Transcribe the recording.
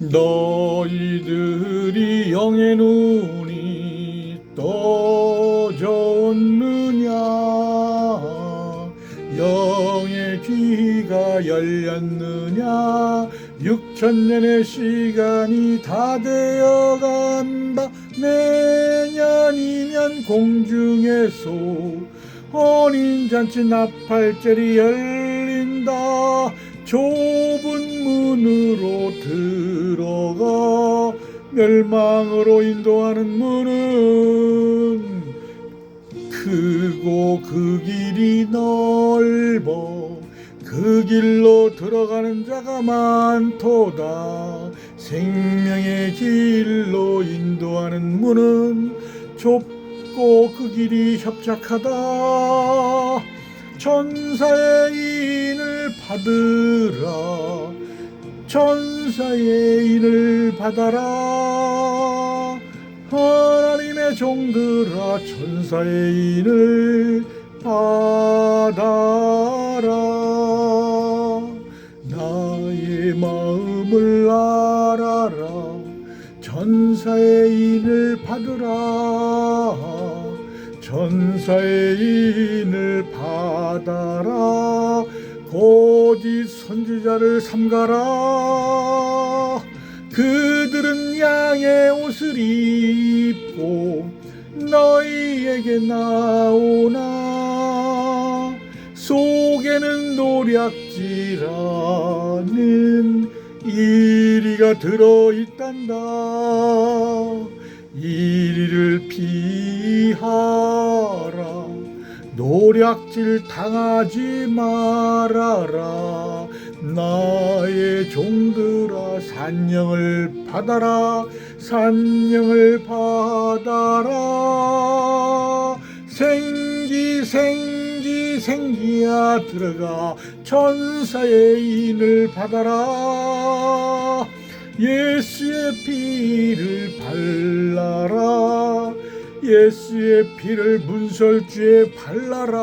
너희들이 영의 눈이 떠졌느냐? 영의 귀가 열렸느냐? 육천년의 시간이 다 되어간다. 내년이면 공중에서 혼인잔치 나팔절이 열린다. 좁은 문으로 들어가 멸망으로 인도하는 문은 크고 그 길이 넓어 그 길로 들어가는 자가 많도다. 생명의 길로 인도하는 문은 좁고 그 길이 협착하다. 천사의 인을 받으라 천사의 인을 받아라. 하나님의 종들아 천사의 인을 받아라. 나의 마음을 알아라. 천사의 인을 받으라. 천사의 인을 받아라 고지 선지자를 삼가라. 그들은 양의 옷을 입고 너희에게 나오나. 속에는 노략질하는 이리가 들어있단다. 이리를 피하라 노략질 당하지 말아라. 나의 종들아 산령을 받아라. 산령을 받아라. 생기 생기 생기야 들어가. 천사의 인을 받아라. 예수의 피를 예수의 피를 문설주에 발라라